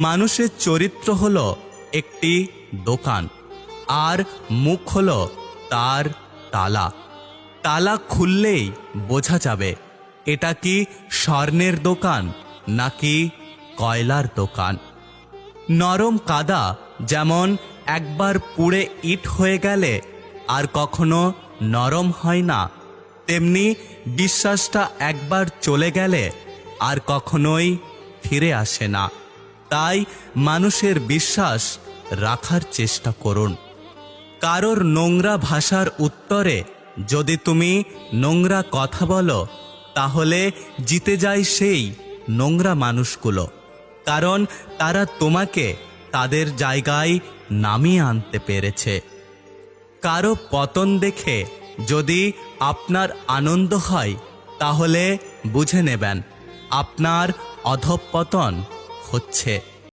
মানুষের চরিত্র হল একটি দোকান, আর মুখ হল তার তালা। তালা খুললেই বোঝা যাবে, এটা কি স্বর্ণের দোকান নাকি কয়লার দোকান। নরম কাদা যেমন একবার পুড়ে ইট হয়ে গেলে আর কখনো নরম হয় না, তেমনি বিশ্বাসটা একবার চলে গেলে আর কখনোই ফিরে আসে না। তাই মানুষের বিশ্বাস রাখার চেষ্টা করুন। কারোর নোংরা ভাষার উত্তরে যদি তুমি নোংরা কথা বলো, তাহলে জিতে যায় সেই নোংরা মানুষগুলো। কারণ তারা তোমাকে তাদের জায়গায় নামিয়ে আনতে পেরেছে। কারও পতন দেখে যদি আপনার আনন্দ হয়, তাহলে বুঝে নেবেন, আপনার অধঃপতন হচ্ছে।